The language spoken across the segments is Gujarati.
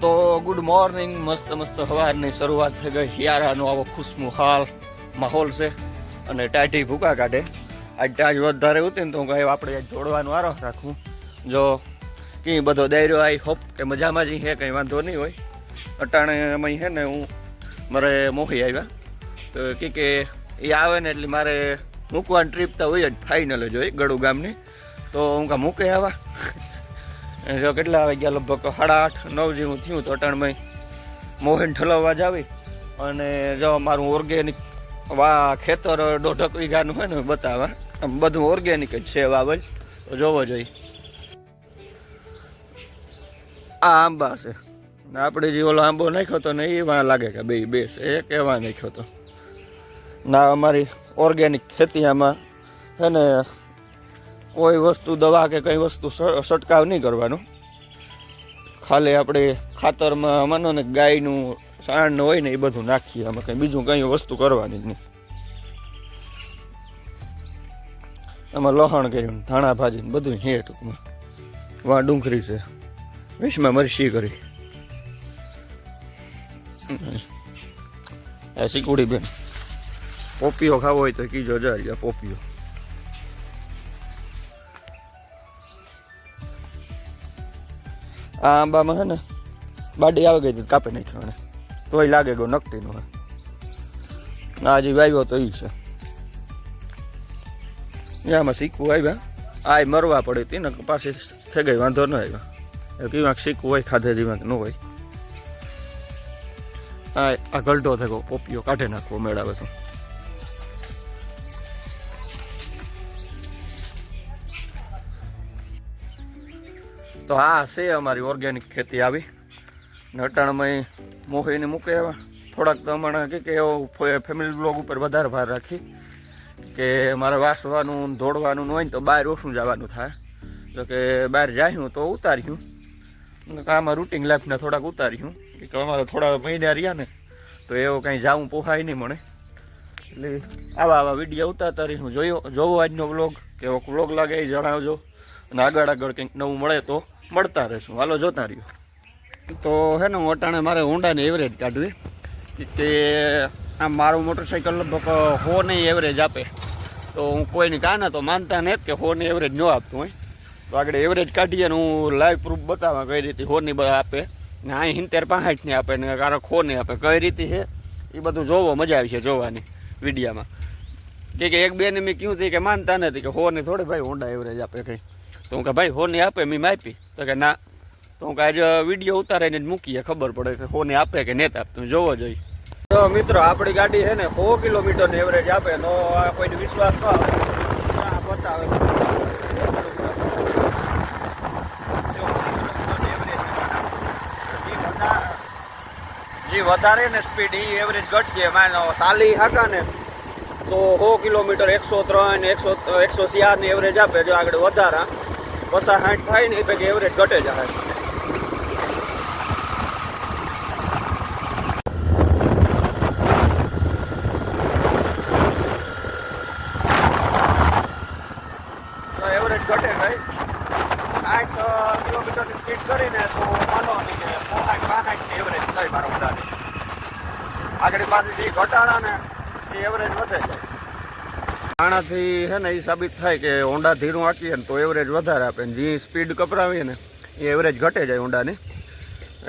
તો ગુડ મોર્નિંગ મસ્ત મસ્ત સવારની શરૂઆત થઈ ગઈ. હિયારાનો આવો ખુશનુહાલ માહોલ છે અને ટાઢી ભૂકા કાઢે. આજ ટાઢ વધારે ઉતીને તો હું કહ્યું આપણે જોડવાનું આરો રાખું. જો કંઈ બધો દાયરો આવી હોપ કે મજામાં જ છે કંઈ વાંધો નહીં હોય. અટાણે અમે છે ને, હું મારે મોહી આવ્યા. તો કે કે એ આવે ને એટલે મારે મૂકવાની ટ્રીપ તો હોય જ ફાઇનલ જ હોય ગળું ગામની. તો હું કા મૂકે આવા. જો કેટલા આવી ગયા? લગભગ સાડા આઠ, નવ જેવું થયું તો અટાણમાં મોહન ઠલવવા જાવી. અને જો મારું ઓર્ગેનિક વા ખેતર દોઢક વીઘાનું હોય ને બતાવવા. આમ બધું ઓર્ગેનિક જ છે વાવલ. તો જોવો જોઈએ આ આંબા છે. આપણે જે ઓલો આંબો નાખ્યો તો ને એ લાગે કે બે બેસ એ એવા નાખ્યો તો. ના અમારી ઓર્ગેનિક ખેતી આમાં છે ને કોઈ વસ્તુ દવા કે કંઈ વસ્તુ છંટકાવ નહીં કરવાનો. ખાલી આપણે ખાતરમાં માનો ને ગાયનું સાણ હોય ને એ બધું નાખીએ. આમાં કંઈ બીજું કંઈ વસ્તુ કરવાની જ નહીં. એમાં લહણ કર્યું ધાણા ભાજી ને બધું હે ટૂંકમાં. વા ડુંખરી છે. વિશમાં મરસી કરી. એ શીકુડી બેન. પોપીઓ ખાવો હોય તો કીજો જાય પોપીઓ આ આંબામાં હે ને, બાડી આવી ગઈ કાપી નાખ્યો એને. તોય લાગે ગયો નકટીનું હે. આ જે વાવ્યો તો એ છે. આમાં શીખવું આવ્યા. આ મરવા પડી હતી ને, પાછી થઈ ગઈ, વાંધો ન આવ્યો. કેવાક શીખવું હોય, ખાધે જીવાક ન હોય. આ આ ગલઢો થયો પોપિયો કાઢી નાખવો, મેળાવે તો. તો આ છે અમારી ઓર્ગેનિક ખેતી આવી. નટાણમાં મોહીને મૂકે એવા. થોડાક તો હમણાં કે એવો ફેમિલી બ્લોગ ઉપર વધારે ભાર રાખી. કે મારે વાસવાનું ને દોડવાનું હોય ને તો બહાર ઓછું જવાનું થાય. તો કે બહાર જાયું તો ઉતાર્યું. ને આમાં રૂટિંગ લાઈફને થોડાક ઉતાર્યું. કે અમારે થોડા મહિના રહ્યા ને, તો એવો કંઈ જાવું પોહાય નહીં મને એટલે આવા આવા વીડિયો ઉતારતા રહીશું. જોયો જોવો આજનો વ્લોગ કેવો વ્લોગ લાગે એ જણાવજો. અને આગળ આગળ કંઈક નવું મળે તો મળતા રહેશું. હાલો, જોતા રહ્યો. તો હે ને વટાણે મારે હોન્ડાની એવરેજ કાઢવી. કે આમ મારું મોટરસાઇકલ લગભગ હો નહીં એવરેજ આપે. તો હું કોઈની કાને તો માનતા નથી કે હોની એવરેજ ન આપતું હોય. તો આગળ એવરેજ કાઢીએ ને હું લાઈવ પ્રૂફ બતાવવા કઈ રીતે હોની બધા આપે. ને અહીં હિંતેર પાંસઠની આપે ને કારક હો નહીં આપે. કઈ રીતે છે? એ બધું જોવો, મજા આવી છે જોવાની વિડીયામાં. કે એક બેને મેં કહ્યું હતું કે માનતા નથી કે હો ને થોડી ભાઈ હોન્ડા એવરેજ આપે કંઈ. તો હું કે, ભાઈ, હોને આપે મેં માપી તો કે, ના. તો હું કે, આજે વીડિયો ઉતારીને જ મૂકીએ, ખબર પડે કે હોને આપે કે નહીં આપતું જોવો જોઈએ. તો મિત્રો આપણી ગાડી છે ને, સો કિલોમીટરની એવરેજ આપે, નો કોઈને વિશ્વાસ ન આવે બતાવે. જે વધારે. ને સ્પીડ એ એવરેજ ઘટશે. માનો સાલી હાકા ને, તો સો કિલોમીટર એકસો ત્રણ, એકસો એકસો ની એવરેજ આપે, જો આગળ વધારા. પચાસ સાઠ થાય ને એ પૈકી એવરેજ ઘટે જાય તો એવરેજ ઘટે ગઈ આઠ કિલોમીટરની સ્પીડ કરીને તો માનો નહીં કે સો આઠ બાસઠની એવરેજ થઈ મારો બધાની આગળ પાસેથી ઘટાડા ને એ એવરેજ વધે જાય આનાથી છે ને એ સાબિત થાય કે હોન્ડા ધીરું આંકીએ ને તો એવરેજ વધારે આપે ને જે સ્પીડ કપરાવીએ ને એ એવરેજ ઘટે જાય હોન્ડાની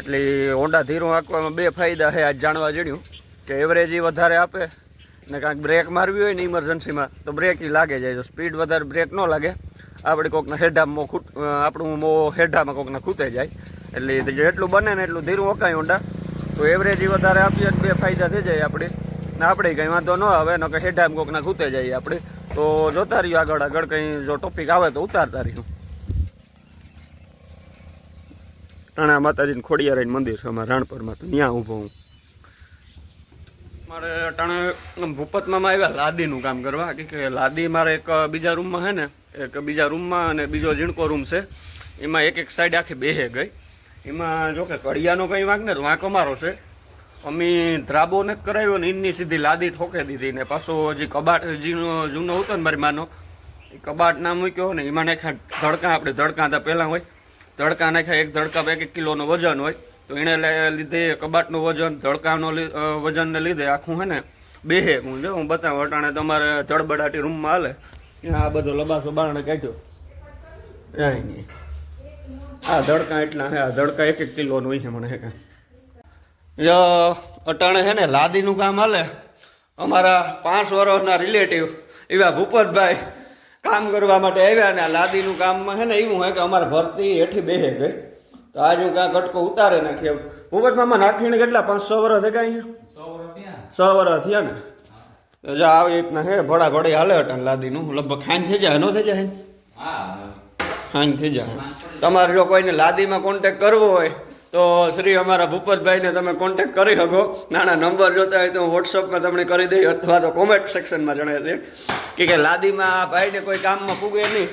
એટલે હોન્ડા ધીરું આંકવામાં બે ફાયદા છે આજ જાણવા જડ્યું કે એવરેજ એ વધારે આપે ને કાંઈક બ્રેક મારવી હોય ને ઇમરજન્સીમાં તો બ્રેક ઈ લાગે જાય. જો સ્પીડ વધારે બ્રેક ન લાગે, આપણે કોકના હેઢામાં ખૂટ આપણું મો હેઢામાં કોકના ખૂટે જાય. એટલે જેટલું બને ને એટલું ધીરું ઓકાય ઊંડા. તો એવરેજ ઈ વધારે આપીએ બે ફાયદા થઈ જાય આપણે ને, આપણે કંઈ વાંધો ન આવે, ને કે હેઠામાં કોકના ખૂતે જઈએ આપણે. તો જોતા રહ્યું આગળ આગળ કંઈ જો ટોપિક આવે તો ઉતારતા રહ્યું રાણા માતાજીને ખોડિયારાયણ મંદિર છે, અમારા રાણપરમાં તો ત્યાં ઊભો હું. મારે ટાણે ભૂપતમાં આવ્યા, લાદીનું કામ કરવા. કે લાદી મારે એક બીજા રૂમમાં છે ને, એક બીજા રૂમમાં અને બીજો ઝીણકો રૂમ છે. એમાં એક એક સાઈડ આખી બેહે ગઈ. એમાં જો કે કડિયાનો કંઈ વાંક ને વાંક અમારો છે. અમે ધ્રાબો ને કરાવ્યો ને એની સીધી લાદી ઠોકે દીધી ને પાછો જે કબાટ, જીનો, જૂનો હતો ને મારી માનો, એ કબાટ ના મૂક્યો ને, એમાં નાખ્યા ધડકા, આપણે ધડકા હતા પહેલાં હોય, ધડકા નાખ્યા, એક ધડકા એક એક કિલોનો વજન હોય, તો એને લીધે કબાટનું વજન, ધડકાનો વજનને લીધે આખું હે ને બે હું જો, હું બતાવું, અટાણે તમારે જળબડાટી રૂમમાં હાલે. આ બધો લબાસો બારણે કાઢ્યો. આ ધડકા એટલા હે, આ ધડકા એક એક કિલોનું હોય છે મને હે કાંઈ. અટાણે છે ને લાદીનું કામ હાલે. અમારા પાંચ વર્ષના રિલેટિવ એવા ભૂપતભાઈ કામ કરવા માટે આવ્યા ને આ લાદીનું કામમાં છે ને એવું હોય કે અમારે ભરતી હેઠી બેહે ગઈ તો આજ હું કાં કટકો ઉતારે નાખી. ભૂપત મામા નાખીને કેટલા? પાંચ છ વર્ષ ગયા અહીંયા સો વર્ષ થયા. ને? તો જો આવી રીતના હે ભડા ભડી હાલે અટાણ લાદીનું. લગભગ ખાઈન થઈ જાય ન થઈ જાય ખાઈન થઈ જાય. તમારે જો કોઈને લાદીમાં કોન્ટેક કરવો હોય તો શ્રી અમારા ભૂપતભાઈને તમે કોન્ટેક કરી શકો. નાના નંબર જોતા હોય તો હું વોટ્સઅપમાં તમને કરી દઈ અથવા તો કોમેન્ટ સેક્શનમાં જણાવી દે કે કે લાદીમાં ભાઈને કોઈ કામમાં પૂગે નહીં.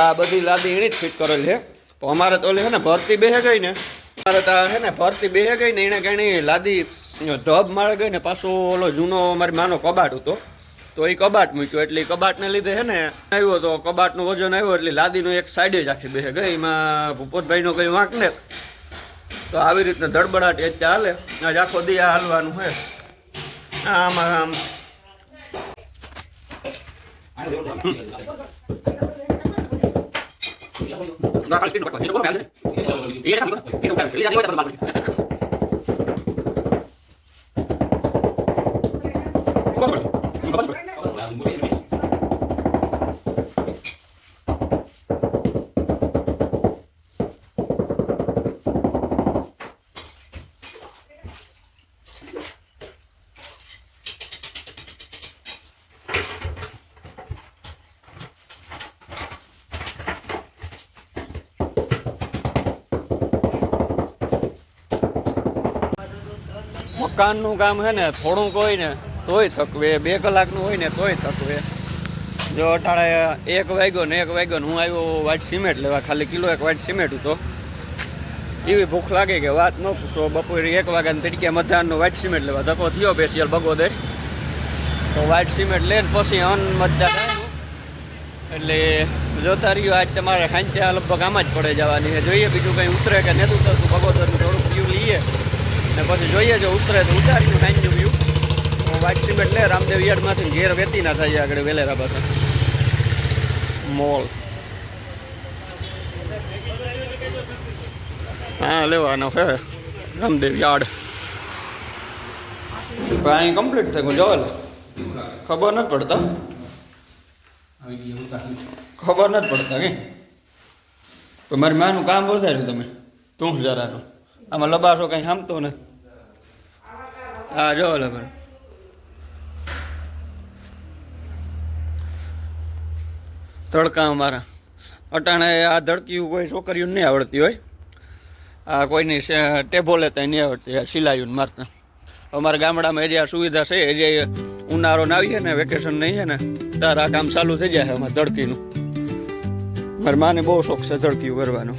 આ બધી લાદી એણે જ ફિટ કરેલી છે. તો અમારે તો ઓલી છે ને ભરતી બેહે ગઈ ને. અમારે તો આ છે ને ભરતી બેહે ગઈ ને એણે કઈ લાદી ધબ મારે ગઈ ને પાછો ઓલો જૂનો મારી માનો કબાટ હતો. તો એ કબાટ મૂક્યો. એટલે કબાટને લીધે છે ને આવ્યો તો કબાટનું વજન આવ્યો એટલે લાદીનું એક સાઈડે જ આખી બેહે ગઈ. એમાં ભૂપતભાઈનો કંઈ વાંક ને તો આવી રીતના ધડબડાટ એ ચાલે. આજ આખો દી હાલવાનું છે. આમાં આમ. મકાનનું કામ છે ને થોડુંક હોય ને, તોય થકવે. બે કલાકનું હોય ને, તોય થકવે. જો અટાણે એક વાગ્યો ને, એક વાગ્યો ને હું આવ્યો વાઇટ સિમેન્ટ લેવા, ખાલી કિલો એક વાઇટ સિમેન્ટ હતો. એવી ભૂખ લાગે કે વાત ન પૂછો. બપોરે એક વાગ્યા તડકે મધ્યાહનનો વાઇટ સિમેન્ટ લેવા ધક્કો થયો સ્પેશિયલ બગોદર તો વાઇટ સિમેન્ટ લઈને પછી અન મજા એટલે જોતા રહ્યું, આજ તમારે સાંજે લગભગ આમાં જ પડે જવાની. જોઈએ બીજું કંઈ ઉતરે કે નહીં ઉતરતું બગોદરનું થોડુંક વ્યૂ લઈએ. ને પછી જોઈએ જો ઉતરે તો ઉતારીને સાંજનું વ્યૂ વાઇટ સિમેન્ટ લે રામદેવ યાર્ડમાંથી ઘેર વેતી ના થાય આગળ વેલેરા પાસે મોલ હા લેવાનો હે, રામદેવ યાર્ડ અહીં કમ્પ્લીટ થઈ ગયું જવાલ ખબર નથી પડતા. ખબર નથી પડતા કે. મારી માનું કામ વધાર્યું તમે. તું જરાનું. આમાં લબાસો કંઈ સામતો નથી. હા, જો લબર તડકા અમારા. અટાણે આ ધડકીયું કોઈ છોકરીઓને નહીં આવડતી હોય. આ કોઈની ટેબો લેતા નહીં આવડતી, આ સિલાઈયું મારતા. અમારા ગામડામાં એ જે આ સુવિધા છે એ જે ઉનાળો ને આવીએ ને, વેકેશન નહીં છે ને, તાર આ કામ ચાલુ થઈ જાય અમારે ધડકીનું. મારી માને બહુ શોખ છે ધડકીયું કરવાનો.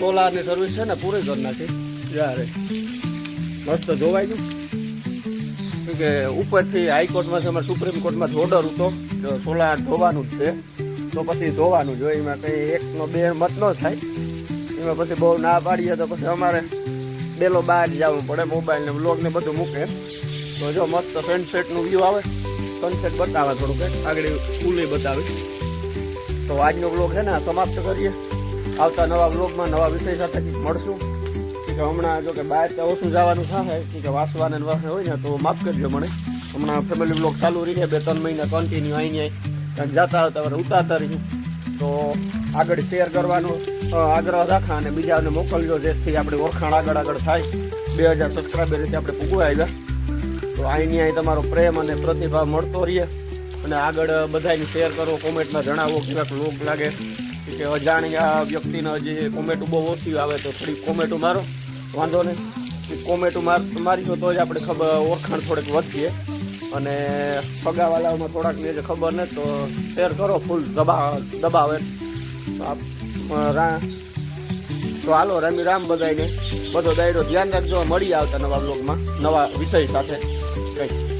સોલારની સર્વિસ છે ને પૂરી કરી નાખી. યારે મસ્ત જોવાય ગયું. શું કે ઉપરથી હાઈકોર્ટમાં અમારે સુપ્રીમ કોર્ટમાં જ ઓર્ડર હતો. સોલાર ધોવાનું જ છે તો પછી ધોવાનું જોઈએ એમાં કંઈ એકનો બે મત ન થાય. એમાં પછી બહુ ના પાડીએ તો પછી અમારે બેલો બહાર જવું પડે મોબાઈલ ને બ્લોગ ને બધું મૂકે. તો જો મસ્ત સનસેટનું વ્યૂ આવે. સનસેટ બતાવે થોડુંક. આગળ ઉલી બતાવે. તો આજનો બ્લોગ છે ને સમાપ્ત કરીએ. આવતા નવા બ્લોગમાં નવા વિષય સાથે મળશું. કે હમણાં જો કે બહાર તો ઓછું જવાનું થાય કે વાસવાને વાસે હોય ને તો માફ કરજો મને. હમણાં ફેમિલી બ્લોગ ચાલુ રહી છે, બે ત્રણ મહિના કન્ટિન્યુ અહીં ક્યાંક જતા વરે ઉતારતા રહીશું. તો આગળ શેર કરવાનો આગ્રહ રાખા અને બીજાને મોકલજો, જેથી આપણી ઓળખાણ આગળ આગળ થાય. બે હજાર સબસ્ક્રાઈબર રીતે આપણે પૂગવા આવ્યા. તો અહીંની અહીં તમારો પ્રેમ અને પ્રતિભાવ મળતો રહીએ અને આગળ બધાને શેર કરો કોમેન્ટમાં જણાવો કેટલાક લોક લાગે. કે અજાણ્યા વ્યક્તિના જે કોમેટો બહુ ઓછી આવે તો થોડી કોમેટો મારો. વાંધો નહીં. કોમેટો માર મારીશું તો જ આપણે ખબર, ઓળખાણ થોડીક વધીએ. અને ફગાવાલાઓમાં થોડાક જે ખબર ને તો શેર કરો ફૂલ દબા, દબાવે. તો હાલો, રમી રામ બધાને બધો દાયરો ધ્યાન રાખજો. મળી આવતા નવા બ્લોગમાં નવા વિષય સાથે. કંઈ.